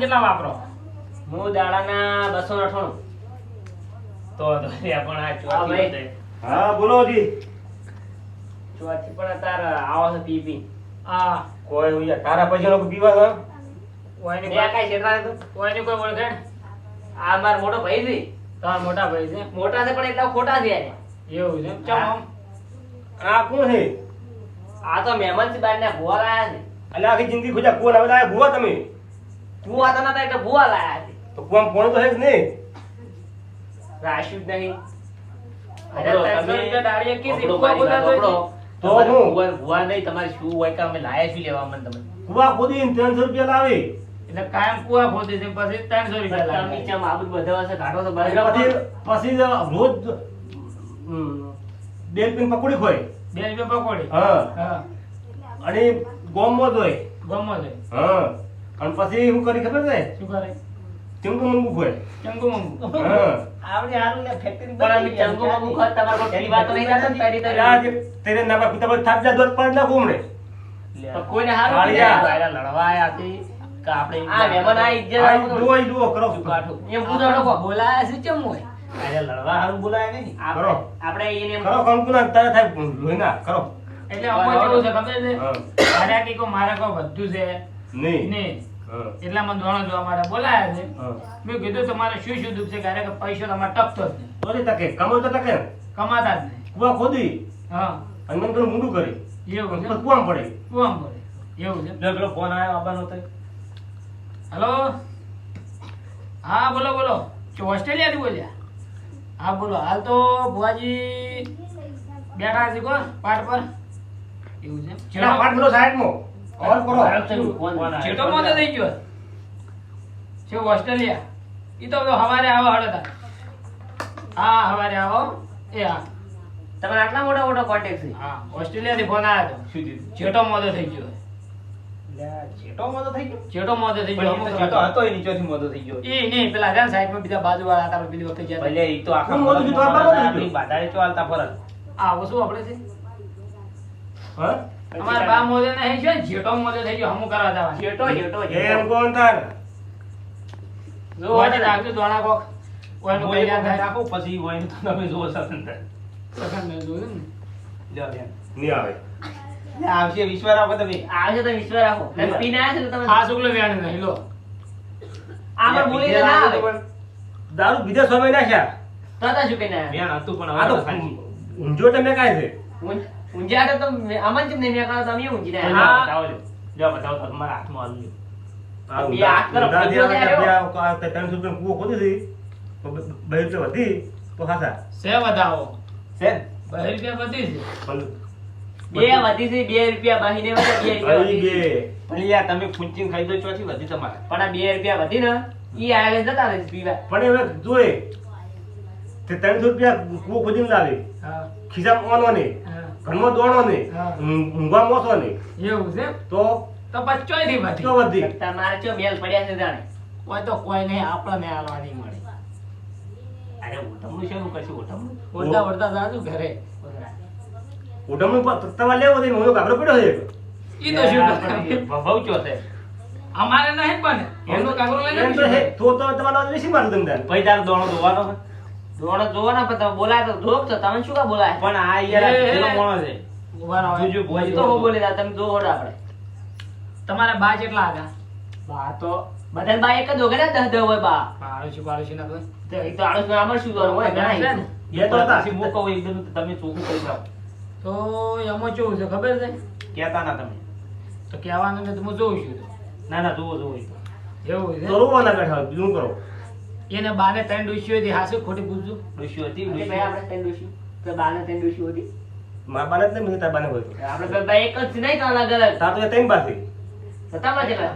કેટલા વાપરો? હું દાડાના બસો અઠાણું. તો તો પણ આ હા, ચોથી હા બોલો જી ચોથી પણ અત્યારે આવો છે પી પી આ કોઈ હું તારા પછી લોકો પીવા તો કોઈની બે કાંઈ છેતરા નતું. કોઈની કોઈ ઓળખે આ મારો મોટો ભાઈ છે. તમારા મોટા ભાઈ છે? મોટા છે પણ એટલા ખોટા છે. એવું છે? ચમ આ કોણ છે? આ તો મહેમાન છે ને ભૂવા લાયા છે. એટલે આખી જિંદગી ખોજા કોણ આવે ભૂવા તમે? ભૂવા તો નતા એટલે ભૂવા લાયા છે. તો કોમ કોણ તો હે જ નહીં. રાશ્યું જ નહીં. ભૂવા? ભૂવા- ભૂવા પછી રોજ પકોડી ખોય. બે રૂપિયા પકોડી? હા. હા. અને ગોમમાં જ હોય. ગમો છે હા. અને પછી હું કરી ખબર છે? શું કરે? ચંગો મંગુ ખોય. ચંગો મંગુ. આવડે હારું લે ફેક્ટરી પણ અમે ચંગુ મંગુ ખાત તમારે કોઈ પીવા નહીં જાતા ને પેરી તો આ જે તેરે નાવા પિતા પર થાપ જા દોત પાડ નાખું હમણે. કોઈને હારું હાળિયા. નહીં આયલા લડવા આયા છે. કે આપણે આ મહેમાન આ ઇજ્જત આ આપો તો જુઓ ઈ જુઓ કરો. શું એમ પૂછો લોકો. બોલાયા છે ચમ હોય? આયલા લડવા હારું બોલાય નહીં. કરો. આપણે આપણે એને કરો કંકુના તારે થાય લોહીના કરો. એટલે અમો છે ખબર છે? મારા કે મારા કોઈ બધું છે. નહીં. નહીં હા. એટલા મને ધોણો જોવા માટે બોલાયા છે. મેં કીધું તમારે શું શું દુઃખ છે? કારણ કે પૈસો તમારે ટકતો જ નહીં. તો તકે. કમો તો તકે? કમાતા જ નહીં. કુવા ખોદી? હા. અને મને પેલું મૂંડું કરી. એવું છે. પછી પડે. કુવામ પડે. એવું છે. લો, પેલો ફોન આવ્યો આવવાનો તો. હલો? હા બોલો બોલો. છો ઓસ્ટ્રેલિયાથી બોલ્યા? હા બોલો. હાલ તો ભુવાજી બેઠા છે કોણ? પાટ પર? એવું છે. ચેલા પાટ પેલો સાઈડમાં ઓર કરો. છેટો મોટો થઈ ગયો. છે ઓસ્ટ્રેલિયા ઈ તો હવારે આવો હળતા હા હવારે આવો. એ હા. તમારે આટલા મોટા મોટા કોન્ટેક્ટ છે? હા ઓસ્ટ્રેલિયાથી ફોન આવ્યો હતો શું દીધું છેટો મોટો થઈ ગયો. છેટો મોટો થઈ ગયો? છેટો મોટો થઈ ગયો. છેટો હતો એ નીચેથી મોટો થઈ ગયો. ઈ નહીં પેલા રહ્યા સાઈડમાં બીજા બાજુવાળા હતા પેલી વખતે ગયા ભલે ઈ તો આખા? આપણી ચાલતા ફરજ. આ વસ્તુ આપણે છે. હા? અમારા બા મોદે નહીં છે જેટો મોદે થઈ ગયો હમું કરવા જવાનું. જેટો છેટો એમ કોણ તાર? જો વાટે રાખજો દોણા કોક. કોઈનું મોય કલ્યાણ થાય. રાખો પછી હોય તો તમે જુઓ સ્વતંત્ર સગન મેં જોયું ને. લ્યો બેન. ની આવે. આવશે વિશ્વાસ રાખો તમે. આવશે તો વિશ્વાસ રાખો. પી ના છે તમે આ શુક્લ વ્યાણ નહીં લો. આમાં બોલી ના આવે. દારૂ બીજા સમય નાખ્યા. તો તો શું કે ના બેન હતું પણ આ તો સાચી. તમે કાય છે. ઊંઝ- ઊંઝા તો તમે આમાં જ નહીં મેં કહ્યું તમે ઊંઝી ને. બતાવો લ્યો. લ્યો, બતાવો તો તમારા હાથમાં હાલ લ્યો. આ બે ઊંધા- હાથ તરફ ઊંધા બીજો જે જાય આવે એવો. બે આ ત્રણસો રૂપિયાનો કૂવો ખોદી હતી, તો બે બે રૂપિયા વધી તો હાચા. સે વધાવો છે ને? બે રૂપિયા બધી છે પણ બે વધી છે બે રૂપિયા બાહીને વધે, બે રૂપિયા આવી વધી છે. બે. પણ યાર તમે ફૂંચીને ખાઈ દો ચોથી વધી તમારે પણ આ બે રૂપિયા વધી ને ઈ આવે જતા રહે પીવા પણ હવે જોઈ તે ત્રણસો રૂપિયા કુવો ખોદીને લાવે ખિસ્સા ખિસ્સામાં ઓનો નહીં હા. ઘરમાં દોણો નહીં. ઊંઘવા મોસો નહીં. એવું છે તો? તો પચોયથી બધી તો વધી. તમારે ચો મેલ પડ્યા છે જાણે? કોઈ તો કોઈ નહીં આપણને હાલવા નહીં મળે. અરે ઓઢમણું શેનું કરશું ઓઢમણું ઓરડા ઓરડા જાજુ ઘરે. પર તમારે લેવો છે હું ગાબડો પડ્યો છે ઈ તો શું ભવાઉ ચો છે. અમારે નહીં પણ એનો કાગરો લઈને તો તો તો તમારે વેસી મારું તમને તારો દોણો ધોવાનો છે. જોવો ને પણ તમે બોલાય તો જોક છો તમે શું કા બોલાય પણ આ યાર આ એ, એ, પેલો એ. છે ઊભા રહો. તો હું બોલી તમે જો હોડો આપણે તમારા બા કેટલા હતા બા તો બધા બા એક જ વગર દહ દહ હોય બા પાડોશી પાડોશી ના તો તો તો આડોશમાં શું કરવું હોય ઘણા છે ને? હિસ્સું. એ તો હતા. હું કહું એકદમ તમે ચોખ્ખું કરી જાઓ તો એમાં કેવું છે ખબર છે કહેતા ના તમે તો કહેવાનું ને તો હું જોઉં છું ના ના જોવો જોવો. એવું તો રોવા ના બેઠા હોય, કરો એને બાને ત્રણ ડોશીઓ હતી હાસુ ખોટી પૂછજો ડોશી હતી ભાઈ આપણે ત્રણ ડોશીઓ. તો બાને ત્રણ ડોશીઓ હતી. મારા બાને જ નહીં તાર બાને હોય. તો. આપણે ભાઈ એક જ નહીં તો અલગ અલગ. તાર તો ત્રણ બા. તો તમારે કેટલા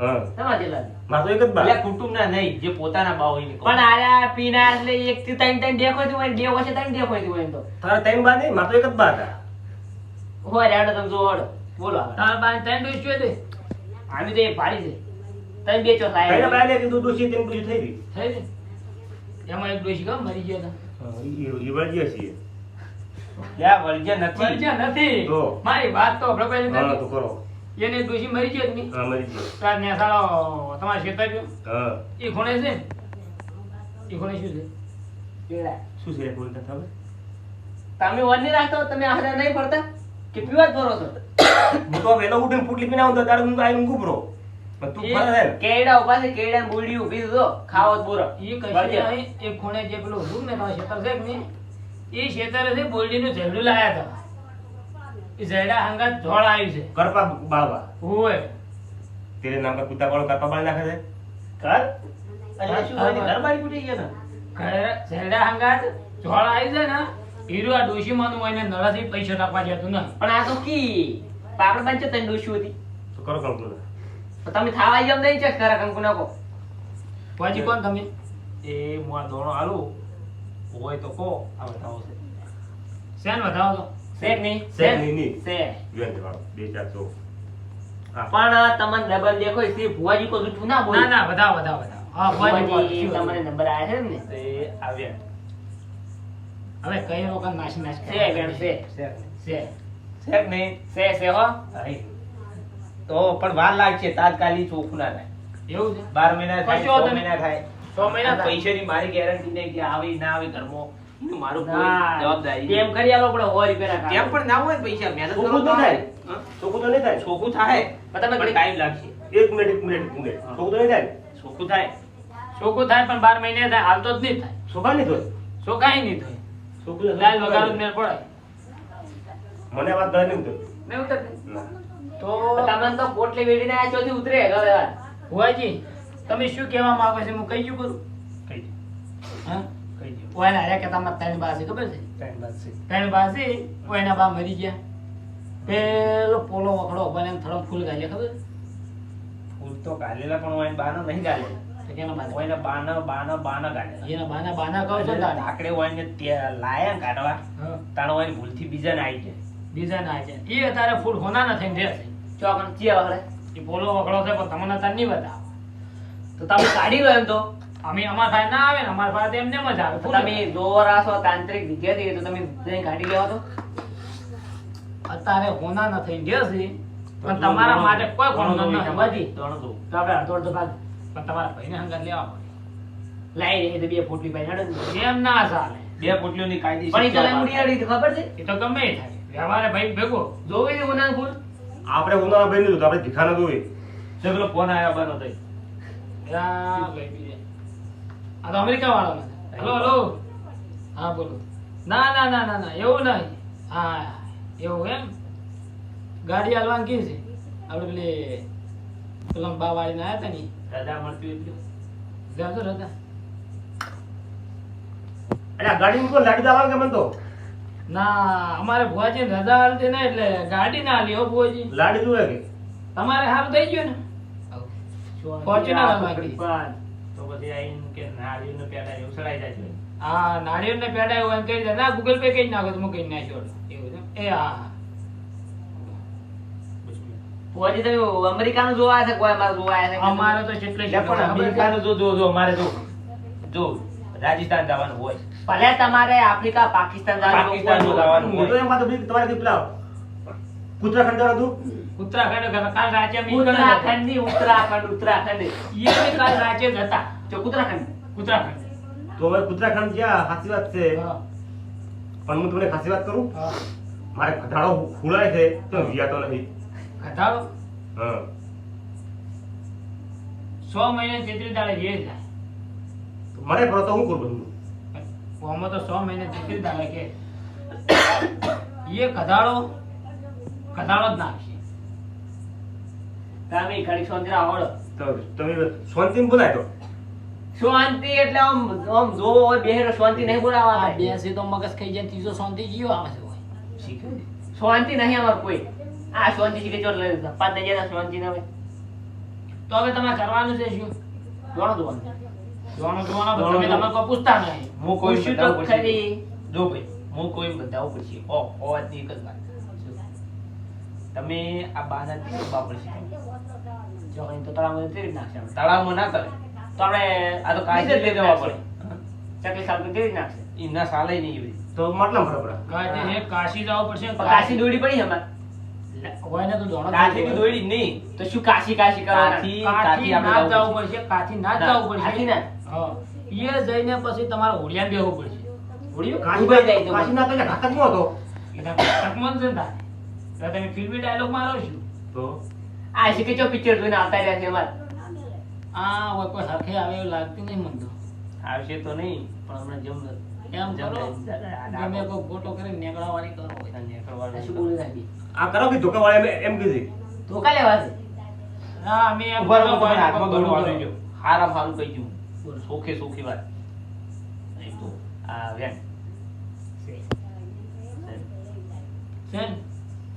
હા. તમારે તો એક જ બા એટલે કુટુંબના નહીં જે પોતાના બા હોય પણ આર્યા પીના એટલે એક થી ત્રણ ત્રણ દેખોતી હોય ને બે વર્ષે ત્રણ દેખોતી હોય ને તો. તારા ત્રણ બા નહીં તો એક જ બા હતા. હોય રેડો તમે જો બોલો. તારા બાને ત્રણ ડોશીઓ હતી. આમી તો એક ભારી છે. તમે બે ચો આયા. થાય બા કીધું દોશી તેમ દોશી થઈ ગઈ થઈ ને એમાં એક દોશી કામ મરી ગયા હતા ઈ- ઈ વળગીએ છીએ લ્યા, વળગ્યા નથી? મરી નથી. તો. મારી વાત તો પ્રભાઈ હા તો કરો. એને દોશી મરી ગયો તમે હા મરી ગયો. તાર નેસાળો તમારે ખેતર ગયો? હા. એ ખૂણે છે? ઈ એ ખૂણે શું છે? કેળા. શું છે બોલતા ખબર તમે વન નહીં રાખતો તમે હારે નહીં પડતા કેટલી વાર ભરો છો? હું તો વેલો ઉઠીને પૂટલી પીને આવતો તો હું આવીને ઊંઘું તું ફરે છે ને કેળા ઊભા કેળા ને છે ખાવો બુરો એ કશી નહીં, એ ખૂણે જે પેલું હતું ને તમારે ખેતર છે કે એ ખેતરે છે ઝેરડું લાયા હતા. એ આવ્યું છે. કરપા બાળવા. હોય તેરે નામ પર કુત્તા પાડો કરપા બાળ નાખે છે? શું હોય ઘર ગયા ને આવ્યું છે ને હીરો આ ડોશીમાંનું હોય ને નળાથી પૈસા નાખવા જતું ને. પણ આ તો કી? પાપડ બંધ તને ડોશી હતી તો કરો તો તમે થાવા જમ નહીં છે? ખરા કંકુ નાખો. વાજી કોણ તમે? એ મોઆ દોણો આલું હોય તો કો આ બતાવો છે. સેન બતાવો તો શેકની શેકની ની સે જોન દેવાળો બે ચાર તો પણ તમને ડબલ દેખો સી ભુવાજી કો જૂઠું ના બોલ. ના ના બતાવો બતાવો હા ભુવાજી તમને નંબર આયા છે ને? તે આવ્યા. હવે કઈ લોકો નાશ નાશ કરે. છે બેન છે છે શેક નહીં. સે સે હો. આઈ. તો પણ વાર લાગશે તાત્કાલિક ચોખ્ખું ના થાય એવું છે? બાર મહિના થાય છ મહિના થાય. છ મહિના પૈસા પૈસાની મારી ગેરંટી નહીં કે આવી ના આવી ધર્મો. મારું કોઈ જવાબદારી કેમ કરી આલો પડે કેમ પણ ના હોય પૈસા મહેનત કરો તો તો થાય. ચોખ્ખું તો નહીં થાય. ચોખ્ખું થાય. પણ તમે ટાઈમ લાગશે. એક મિનિટ એક મિનિટ એક મિનિટ. ચોખ્ખું તો નહીં થાય? ચોખ્ખું થાય. ચોખ્ખું થાય પણ બાર મહિને થાય હાલ તો જ નહીં થાય. ચોખા નહીં થાય ચોખાઈ નહીં થાય ચોખ્ખું લાલ વગાડું મેળ પડે. મને વાત ગળે નહીં ઉતરતી. નહીં ઉતરતી? તો તમે તો પોટલી વેડીને આ ચોથી ઉતરે હવે ભુવાજી તમે શું કહેવા માંગો છો? હું કહી કરું કહી દે. હા? કહી દે. ઓયના હારે કે તમારે ત્રણ બાસી ખબર છે? ત્રણ બાસી ત્રણ બાસી ઓયના બા મરી ગયા. પેલો પોલો વખડો બને થોડો ફૂલ ગાલે ખબર ફૂલ તો ગાલેલા પણ હોય બાનો નહીં ગાલે કેના બાના? બાના ને બાનો બાનો બાનો એના બાના બાના કહો છો ને તારે. આકડે હોય ને ત્યાં લાયા કાઢવા. હા. તાણ હોય ભૂલથી બીજાને આવી જાય બીજા ના છે. એ અત્યારે ફૂલ હોના નથી થઈને રહે છે. ચોકન ચિયા વગરે એ બોલો વખડો છે પણ તમને અત્યારે નહીં બતાવો. તો તમે કાઢી લો એમ તો. અમે અમારા પાસે ના આવે ને અમારા પાસે એમને એમ જ આવે તમે દોરા છો તાંત્રિક વિદ્યાર્થી તો તમે જઈને કાઢી લેવા તો. અત્યારે હોના નથી થઈને છે. પણ તમારા માટે કોઈ કોણ નથી તમારે. બધી. દોણો તો. આપણે અડધો અડધો ભાગ. પણ તમારા ભાઈને હંગાત લેવા લાઈ રહી તો બે ફૂટલી ભાઈ હેડો. એમ ના ચાલે. બે ફૂટલીઓની કાયદી પણ એ તો ખબર છે? એ તો ગમે થાય. વ્યવહારે ભાઈ ભેગો જોવે ને ઉના ફૂલ? આપણે ઉનાળા ભાઈ નહીં આપણે ભીખા ન જોવે. છે પેલો ફોન આવ્યા બાનો થઈ આ ભાઈ આ તો અમેરિકા વાળો હેલો હલો. હા બોલો. ના ના ના ના ના એવું નહીં. હા એવું એમ. ગાડી હાલવાનું કી છે. આપણે પેલી પેલા બા વાળીને આવ્યા હતા ને રજા મળતી એટલું. જાજો રજા. અરે ગાડી મૂકો લાડી દાવા કે મને તો? ના અમારે ભુવાજી રજા હાલતી ને એટલે ગાડી ના હાલી હો ભુવાજી. લાડી જોવે કે? તમારે હાલ થઈ ગયું ને? ફોર્ચ્યુનર આ તો પછી આઈને કે નાળિયેરનો પેડા એવું સડાઈ જાય છે. હા નાળિયેર ને પેડા એવું એમ કહી દે. ના ગૂગલ પે કઈ નાખો તો હું કઈ નાખ્યો એવું છે? એ હા. તમે અમેરિકાનું જોવા છે? કોઈ અમારે જોવા છે અમારે તો પણ અમેરિકાનું જો જો જો મારે જો. જો. રાજસ્થાન જવાનું હોય. ભલે તમારે આફ્રિકા પાકિસ્તાન જવાનું પાકિસ્તાન જવાનું. હું તો એમ વાતો તમારે કેટલા ઉત્તરાખંડ જવાનું હતું? ઉત્તરાખંડ કાલ રાજ્ય ઉત્તરાખંડની ઉત્તરાખંડ ઉત્તરાખંડ. એ કાલ રાજ્ય જ હતા. જો ઉત્તરાખંડ. ઉત્તરાખંડ. તો હવે ઉત્તરાખંડ ક્યાં? સાચી વાત છે. પણ હું તમને ખાસી વાત કરું? મારે ઘટાડો ખુલાય છે. તો વિયાતો નથી ઘટાડો હા. સો મહિને તેત્રીસ દાડે જે થાય. તો મને પડો તો હું કરું બધું? આમાં તો સો મહિને તેત્રીસ દાડે કે એ કધાળો કધાળો જ નાખશે. તમે ઘડી સોંદરા હોળો તો તમે શાંતિમાં બોલાય તો? શાંતિ એટલે આમ આમ જોવો હોય બેહેરો શાંતિ નહીં બોલાવા બેસી તો મગજ ખાઈ જાય ત્રીજો શાંતિ જીવો આવે છે? શાંતિ નહીં અમાર કોઈ. આ શાંતિ શીખે ચોર લઈ લીધા. પાંચ નહીં જતા શાંતિ ના હોય. તો હવે તમારે કરવાનું છે શું? જોણો જોવાનું. જોવાનું જોવાનું જોવાનું તમે તમે કોઈ પૂછતા નહીં. હું કોઈ પૂછ્યું તો ખરી. જો ભાઈ હું કોઈ બતાવું પછી. ઓ અવાજની એક જ વાત. તમે આ બાના તીરબા પડશે જો અહીં તો તળાવમાં તેરી નાખશે? તળાવમાં ના કરે. તો આપણે આ તો કાયદે લઈ જવા પડે. ચકલી સાપ તેરી નાખશે? એના સાલે નહીં એવી તો માટલા બરાબર કાંઈ કાશી જવું પડશે કાશી દોડી પડી અમારે. હોય ને તો દોણો દોડી નહીં. તો શું કાશી કાશી કરવાના કાઠી ના જવું પડશે કાઠી ના જ ના, કાઠી ના? હા. એ જઈને પછી તમારે હોડિયા બેહવું પડશે. હોળીઓ? કાશી ઊભા જાય તો કાશી ના તો ઘાતક નો હતો એટલે તકમન છે ને તો તમે ફિલ્મી ડાયલોગ મારો છો? તો? આ શીખે છો પિક્ચર જોઈને આવતા રહ્યા છે એમાં આ હવે કોઈ હરખે આવે એવું લાગતું નહીં મને તો. આવશે તો નહીં પણ હમણાં જેમ એમ કરો. ગમે કોઈ ફોટો કરીને નેકળાવાળી કરો. હોય. આ શું બોલી નાખી આ કરો કે ધોકા વાળા એમ કીધી? ધોકા લેવા છે હા અમે એમ કરો, તમારા કોઈ હાથમાં કોઈ ગળું કરો. વાળું જો. કહી દઉં. સોખે સોખી વાત. નહીં તો આ વેન.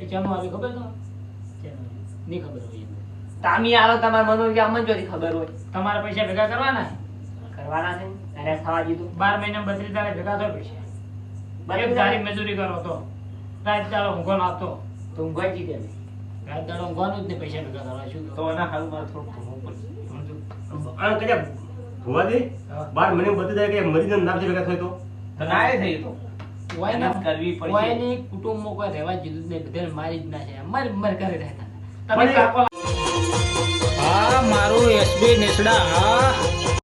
એ ચાનું આવી ખબર તો નહીં ખબર હોય તામી આવે તમારા મનો કે અમને જોથી ખબર હોય. તમારા પૈસા ભેગા કરવાના કરવાના છે. ને થવા દીધું. બાર મહિના બત્રીસ તારે ભેગા થયો પૈસા. બત્રીસ એક મજૂરી કરો તો. રાત ચાલો ઊંઘો નાખતો તો ઊંઘવા જ નહીં. રાત દાડો ઊંઘવાનું જ નહીં પૈસા ભેગા કરવા. શું તો એના હારું મારે થોડુંક ભણવું પડશે કદાચ ભોવા દે. બાર મને બધી જાય કે મરીને જે ભેગા થાય તો. તો ના એ થઈ તો ને મહેનત કરવી પડશે. કોઈની કુટુંબમાં કોઈ રહેવા જ દીધું જ નહીં. બધાને મારી જ નાખે મર મર કરે રહેતા તમે કાકો હા મારું એસબી નેસડા હા.